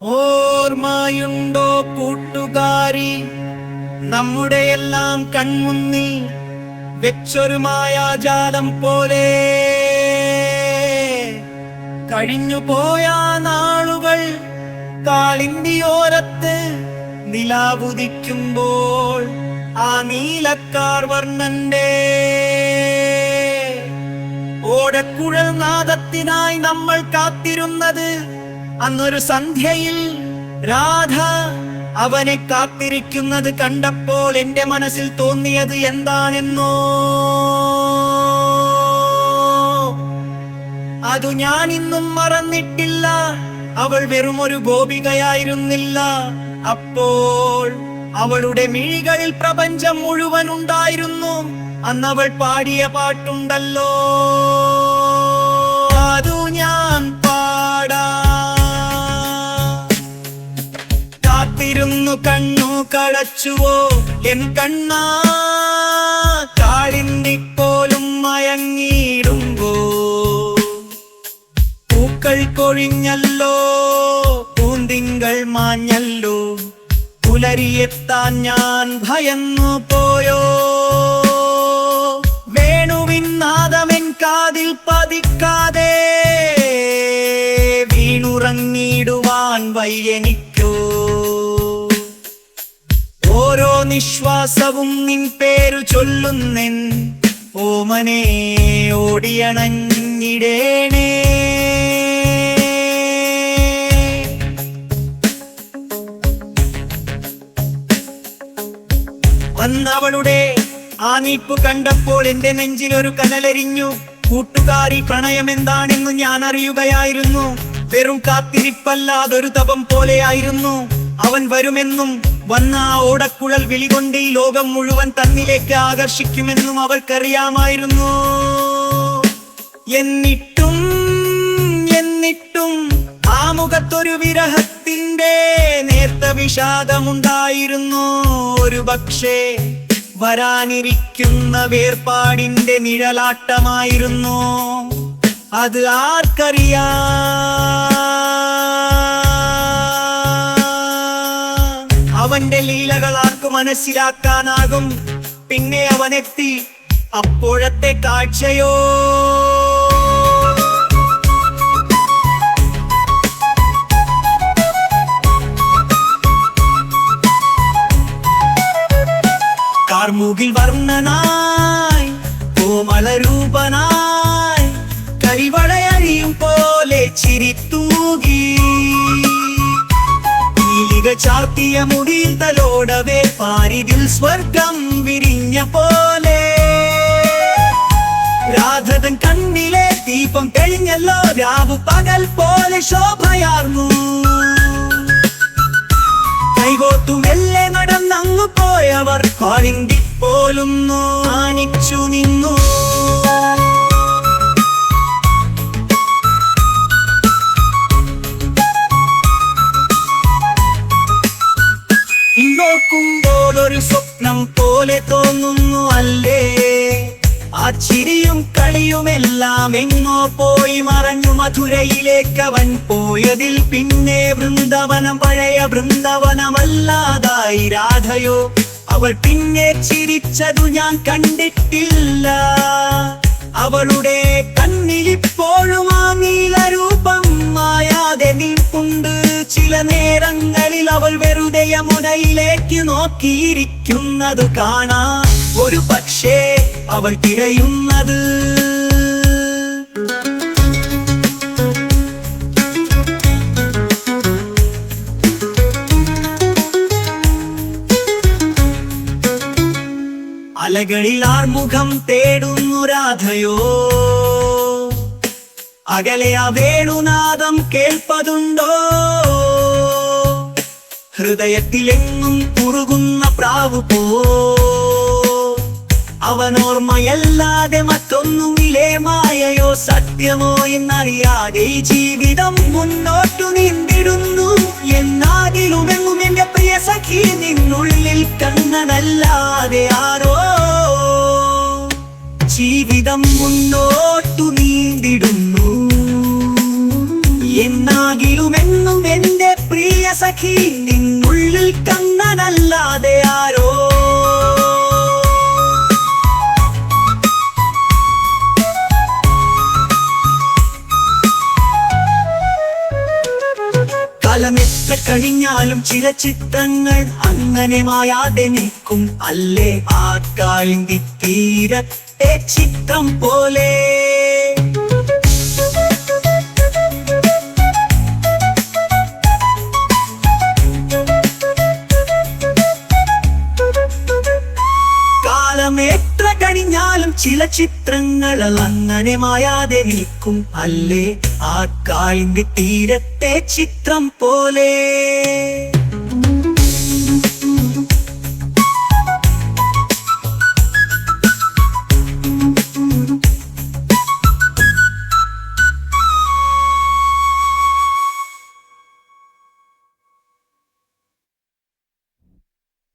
ഓർമ്മയുണ്ടോ കൂട്ടുകാരി? നമ്മുടെ എല്ലാം കൺമുന്നി വെച്ചൊരു മായാജാലം പോലെ. കഴിഞ്ഞു പോയ നാളുകൾ കാളിന്തിയോരത്ത് നിലാവുദിക്കുമ്പോൾ ആ നീലക്കാർ വർണന്റെ ഓടക്കുഴൽ നാദത്തിനായി നമ്മൾ കാത്തിരുന്നത് അന്നൊരു സന്ധ്യയിൽ രാധ അവനെ കാത്തിരിക്കുന്നത് കണ്ടപ്പോൾ എന്റെ മനസ്സിൽ തോന്നിയത് എന്താണെന്നോ? അതു ഞാൻ ഇന്നും മറന്നിട്ടില്ല. അവൾ വെറും ഒരു ഗോപികയായിരുന്നില്ല. അപ്പോൾ അവളുടെ മിഴികളിൽ പ്രപഞ്ചം മുഴുവൻ ഉണ്ടായിരുന്നു. അന്നവൾ പാടിയ പാട്ടുണ്ടല്ലോ. കളച്ചുവോ എൻ കണ്ണാ? കാളിന്തിപ്പോലും മയങ്ങിയിടുമ്പോ? പൂക്കൾ കൊഴിഞ്ഞല്ലോ പൂന്തിങ്കൾ മാഞ്ഞല്ലോ. പുലരിയെത്താൻ ഞാൻ ഭയന്നു പോയോ? വേണുവിൻ നാദമെൻ കാതിൽ പതിക്കാതെ വീണുറങ്ങിയിടുവാൻ വയ്യനിക്കോ നിശ്വാസവും നിൻ പേരു ചൊല്ലുന്നെൻ. ഓമനെ ഓടിയണഞ്ഞിടേണേ. വന്നവളുടെ ആ നീപ്പ് കണ്ടപ്പോൾ എന്റെ നെഞ്ചിലൊരു കനലരിഞ്ഞു. കൂട്ടുകാരി പ്രണയം എന്താണെന്ന് ഞാൻ അറിയുകയായിരുന്നു. വെറും കാത്തിരിപ്പല്ലാതൊരു തപം പോലെയായിരുന്നു. അവൻ വരുമെന്നും വന്ന ആ ഓടക്കുഴൽ വിളികൊണ്ട് ഈ ലോകം മുഴുവൻ തന്നിലേക്ക് ആകർഷിക്കുമെന്നും അവൾക്കറിയാമായിരുന്നു. എന്നിട്ടും എന്നിട്ടും ആ മുഖത്തൊരു വിരഹത്തിന്റെ നേർത്ത വിഷാദമുണ്ടായിരുന്നു. ഒരു പക്ഷേ വരാനിരിക്കുന്ന വേർപാടിന്റെ നിഴലാട്ടമായിരുന്നു. അത് ആർക്കറിയാം? മനസ്സിലാക്കാനാകും. പിന്നെ അവനെത്തി അപ്പോഴത്തെ കാഴ്ചയോ. കാർമുകിൽ വർണനായി കോമളരൂപനായി കൈവളയറിയും പോലെ ചിരിത്തൂകി. ചാർത്തിയ മുടിയിൽ തലോടവേ പാരിതിൽ സ്വർഗം വിരിഞ്ഞ പോലെ. രാധതൻ കണ്ണിലെ ദീപം കഴിഞ്ഞല്ലോ രാവു പകൽ പോലെ ശോഭയാർന്നു. കൈകോത്തു മെല്ലെ നടന്നങ്ങു പോയവർ കാളിന്തി പോലും നിന്നു. തോന്നുന്നു അല്ലേ ആ ചിരിയും കളിയുമെല്ലാം എങ്ങോ പോയി മറഞ്ഞു മധുരയിലേക്ക് അവൻ പോയതിൽ പിന്നെ വൃന്ദവനം പഴയ വൃന്ദവനമല്ലാതായി രാധയോ? അവൾ പിന്നെ ചിരിച്ചതു ഞാൻ കണ്ടിട്ടില്ല. അവളുടെ കണ്ണിലിപ്പോഴും ആ നീലരൂപം മായാതെ നിൽപ്പുണ്ട്. ചില നേരങ്ങളിൽ അവൾ വെറുതെ യമുനയിലേക്ക് നോക്കിയിരിക്കുന്നത് കാണാം. ഒരു പക്ഷേ അവൾ തിരയുന്നത്. അലകളിൽ ആർമുഖം തേടുന്നു രാധയോ. അകലെ ആ വേണുനാദം കേൾപ്പതുണ്ടോ? ഹൃദയത്തിലെങ്ങും കുറുകുന്ന പ്രാവു പോ. അവനോർമ്മയല്ലാതെ മറ്റൊന്നുമില്ലേ മായയോ സത്യമോ എന്നറിയാതെ ജീവിതം മുന്നോട്ടു നീന്തിടുന്നു. എന്നാകിലുമെങ്ങും എന്റെ പ്രിയ സഖി നിന്നുള്ളിൽ കണ്ണനല്ലാതെ ആരോ? ജീവിതം മുന്നോട്ടു നീന്തിടുന്നു. എന്നാകിലുമെന്നും എന്റെ പ്രിയ സഖി കണ്ണനല്ലാതെ ആരോ? കാലമെത്ര കഴിഞ്ഞാലും ചില ചിത്രങ്ങൾ അങ്ങനെ മായാതെ നിൽക്കും. അല്ലേ? ആ കാളിന്തി തീരത്തെ ചിത്രം പോലെ. ചില ചിത്രങ്ങൾ അങ്ങനെ മായാതെ നിൽക്കും അല്ലേ? ആ കായിന്റെ തീരത്തെ ചിത്രം പോലെ?